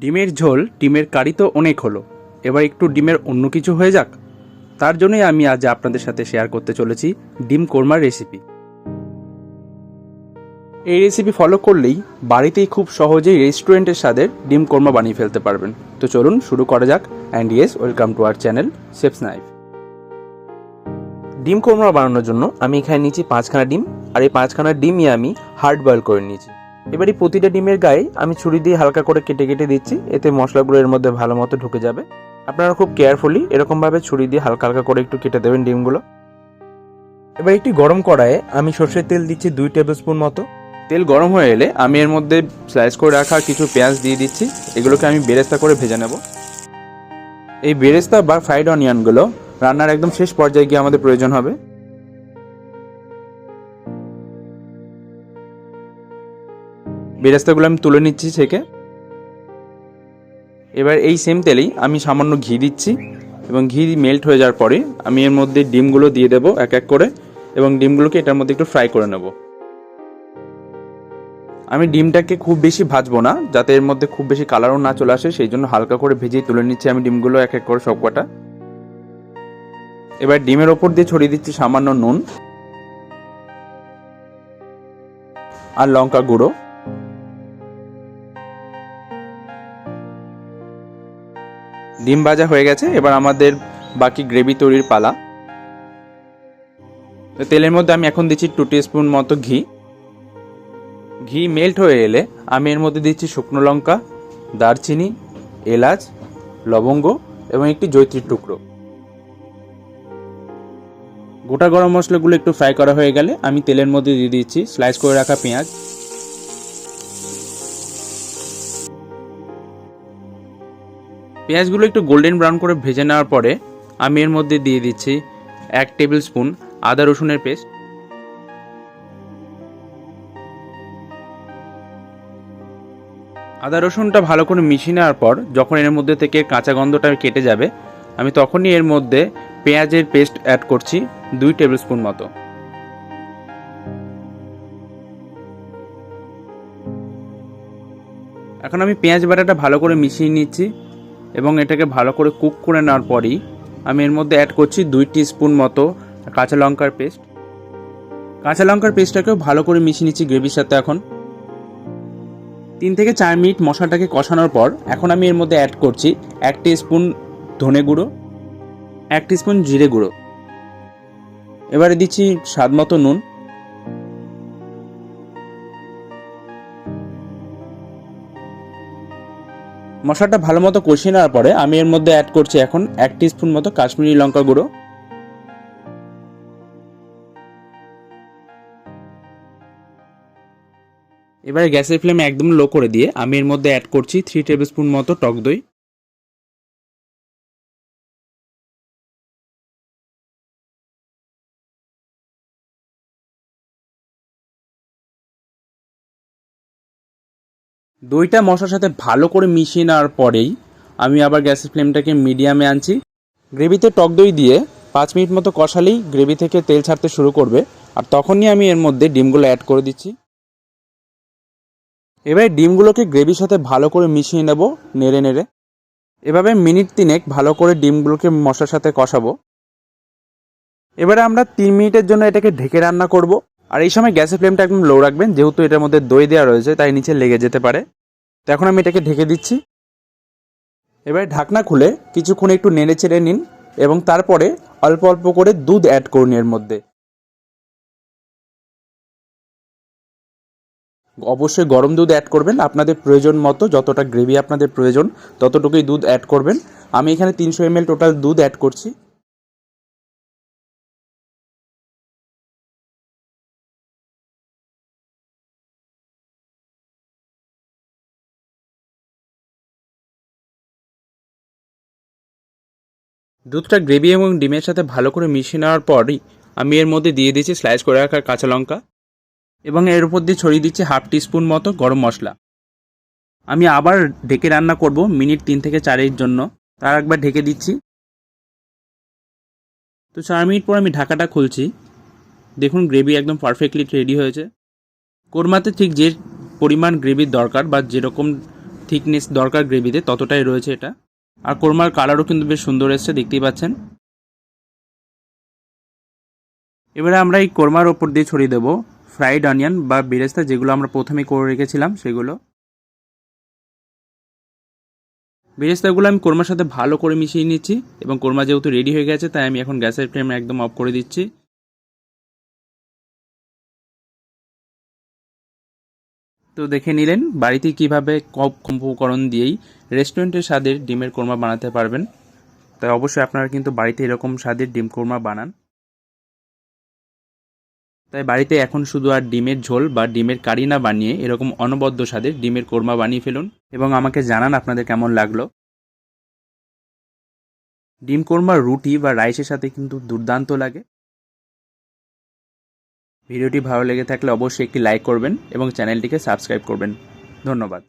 ডিমের ঝোল ডিমের কারি তো অনেক হলো। এবার একটু ডিমের অন্য কিছু হয়ে যাক। তার জন্যই আমি আজ আপনাদের সাথে শেয়ার করতে চলেছি ডিম কোরমার রেসিপি এই রেসিপি ফলো করলেই বাড়িতেই খুব সহজেই রেস্টুরেন্টের স্বাদের ডিম কোরমা বানিয়ে ফেলতে পারবেন। তো চলুন শুরু করা যাক। And yes welcome to our channel shapes knife ডিম কোরমা বানানোর জন্য আমি এখানে নিয়েছি পাঁচখানা ডিম। আর এই পাঁচখানা ডিমই আমি হার্ড বয়েল করে নিয়েছি। এবার এই প্রতিটা ডিমের গায়ে আমি ছুরি দিয়ে হালকা করে কেটে কেটে দিচ্ছি। এতে মশলাগুলো এর মধ্যে ভালো মতো ঢুকে যাবে। আপনারা খুব কেয়ারফুলি এরকমভাবে ছুরি দিয়ে হালকা হালকা করে একটু কেটে দেবেন ডিমগুলো। এবার একটি গরম কড়াইয়ে আমি সর্ষের তেল দিচ্ছি দুই টেবিল স্পুন মতো। তেল গরম হয়ে এলে আমি এর মধ্যে স্লাইস করে রাখা কিছু পেঁয়াজ দিয়ে দিচ্ছি। এগুলোকে আমি বেরেস্তা করে ভেজে নেব। এই বেরেস্তা বা ফ্রাইড অনিয়নগুলো রান্নার একদম শেষ পর্যায়ে গিয়ে আমাদের প্রয়োজন হবে। বেরেস্তাগুলো আমি তুলে নিচ্ছি ছেঁকে। এবার এই সেম তেলেই আমি সামান্য ঘি দিচ্ছি এবং ঘি মেল্ট হয়ে যাওয়ার পরে আমি এর মধ্যে ডিমগুলো দিয়ে দেবো এক এক করে এবং ডিমগুলোকে এটার মধ্যে একটু ফ্রাই করে নেব। আমি ডিমটাকে খুব বেশি ভাজবো না, যাতে এর মধ্যে খুব বেশি কালারও না চলে আসে, সেই জন্য হালকা করে ভেজেই তুলে নিচ্ছি আমি ডিমগুলো এক এক করে সব কটা এবার ডিমের ওপর দিয়ে ছড়িয়ে দিচ্ছি সামান্য নুন আর লঙ্কা গুঁড়ো। ডিম ভাজা হয়ে গেছে, এবার আমাদের বাকি গ্রেভি তৈরির পালা। তেলের মধ্যে আমি এখন দিচ্ছি টু স্পুন মতো ঘি। ঘি মেল্ট হয়ে এলে আমি এর মধ্যে দিচ্ছি শুকনো লঙ্কা, দারচিনি, এলাচ, লবঙ্গ এবং একটি জৈত্রীর টুকরো। গোটা গরম মশলাগুলো একটু ফ্রাই করা হয়ে গেলে আমি তেলের মধ্যে দিয়ে দিচ্ছি স্লাইস করে রাখা পেঁয়াজ। পেঁয়াজগুলো একটু গোল্ডেন ব্রাউন করে ভেজে নেওয়ার পরে আমি এর মধ্যে দিয়ে দিচ্ছি এক টেবিল স্পুন আদা রসুনের পেস্ট আদা রসুনটা ভালো করে মিশিয়ে নেওয়ার পর যখন এর মধ্যে থেকে কাঁচা গন্ধটা কেটে যাবে, আমি তখনই এর মধ্যে পেঁয়াজের পেস্ট অ্যাড করছি দুই টেবিল স্পুন মতো। এখন আমি পেঁয়াজ বাটাটা ভালো করে মিশিয়ে নিচ্ছি। এবং এটাকে ভালো করে কুক করে নেওয়ার পরই আমি এর মধ্যে অ্যাড করছি দুই স্পুন মতো কাঁচা লঙ্কার পেস্ট কাঁচা লঙ্কার পেস্টটাকেও ভালো করে মিশিয়ে নিচ্ছি গ্রেভির সাথে এখন। তিন থেকে চার মিনিট মশলাটাকে কষানোর পর এখন আমি এর মধ্যে অ্যাড করছি এক স্পুন ধনে গুঁড়ো, এক স্পুন জিরে গুঁড়ো। এবারে দিচ্ছি স্বাদ মতো নুন। মশলাটা ভালো মতো কষিয়ে নেওয়ার পরে আমি এর মধ্যে অ্যাড করছি এখন এক স্পুন মতো কাশ্মীরি লঙ্কা গুঁড়ো। এবারে গ্যাসের ফ্লেম একদম লো করে দিয়ে আমি এর মধ্যে অ্যাড করছি থ্রি টেবিল স্পুন মতো টক দই। দইটা মশলার সাথে ভালো করে মিশিয়ে নেওয়ার পরেই আমি আবার গ্যাসের ফ্লেমটাকে মিডিয়ামে আনছি। গ্রেভিতে টক দই দিয়ে পাঁচ মিনিট মতো কষালেই গ্রেভি থেকে তেল ছাড়তে শুরু করবে আর তখনই আমি এর মধ্যে ডিমগুলো অ্যাড করে দিচ্ছি। এবারে ডিমগুলোকে গ্রেভির সাথে ভালো করে মিশিয়ে নেব নেড়ে নেড়ে। এভাবে মিনিট তিনেক ভালো করে ডিমগুলোকে মশলার সাথে কষাবো। এবারে আমরা তিন মিনিটের জন্য এটাকে ঢেকে রান্না করব। আর এই সময় গ্যাসের ফ্লেমটা একদম লো রাখবেন, যেহেতু এটার মধ্যে দই দেওয়া রয়েছে, তাই নিচে লেগে যেতে পারে। তো এখন আমি এটাকে ঢেকে দিচ্ছি। এবারে ঢাকনা খুলে কিছুক্ষণ একটু নেড়ে চেড়ে নিন এবং তারপরে অল্প অল্প করে দুধ অ্যাড করুন এর মধ্যে। অবশ্যই গরম দুধ অ্যাড করবেন, আপনাদের প্রয়োজন মতো, যতটা গ্রেভি আপনাদের প্রয়োজন, ততটুকুই দুধ অ্যাড করবেন। আমি এখানে তিনশো এমএল টোটাল দুধ অ্যাড করছি। দুধটা গ্রেভি এবং ডিমের সাথে ভালো করে মিশিয়ে নেওয়ার পরই আমি এর মধ্যে দিয়ে দিয়েছি স্লাইস করে রাখা কাঁচা লঙ্কা এবং এর উপর দিয়ে ছড়িয়ে দিচ্ছি হাফ টিস্পুন মতো গরম মশলা। আমি আবার ঢেকে রান্না করব মিনিট তিন থেকে চারের জন্য। তার একবার ঢেকে দিচ্ছি। তো চার মিনিট পর আমি ঢাকাটা খুলছি। দেখুন গ্রেভি একদম পারফেক্টলি রেডি হয়েছে। কোরমাতে ঠিক যে পরিমাণ গ্রেভির দরকার বা যেরকম থিকনেস দরকার গ্রেভিতে, ততটাই রয়েছে এটা। আর কোরমার কালারও কিন্তু বেশ সুন্দর এসছে, দেখতেই পাচ্ছেন। এবারে আমরা এই কোরমার ওপর দিয়ে ছড়িয়ে দেবো ফ্রাইড অনিয়ন বা বেরেস্তা, যেগুলো আমরা প্রথমে করে রেখেছিলাম, সেগুলো। বেরেস্তাগুলো আমি কোরমার সাথে ভালো করে মিশিয়ে নিচ্ছি, এবং কোরমা যেহেতু রেডি হয়ে গেছে, তাই আমি এখন গ্যাসের ফ্লেম একদম অফ করে দিচ্ছি। তো দেখে নিলেন বাড়িতে কীভাবে কম উপকরণ দিয়েই রেস্টুরেন্টের স্বাদের ডিমের কোরমা বানাতে পারবেন। তাই অবশ্যই আপনারা কিন্তু বাড়িতে এরকম স্বাদের ডিম কোরমা বানান। তাই বাড়িতে এখন শুধু আর ডিমের ঝোল বা ডিমের কারি না বানিয়ে এরকম অনবদ্য স্বাদের ডিমের কোরমা বানিয়ে ফেলুন এবং আমাকে জানান আপনাদের কেমন লাগল। ডিম কোরমা রুটি বা রাইসের সাথে কিন্তু দুর্দান্ত লাগে। ভিডিওটি ভালো লেগে থাকলে অবশ্যই একটি লাইক করবেন এবং চ্যানেলটিকে সাবস্ক্রাইব করবেন। ধন্যবাদ।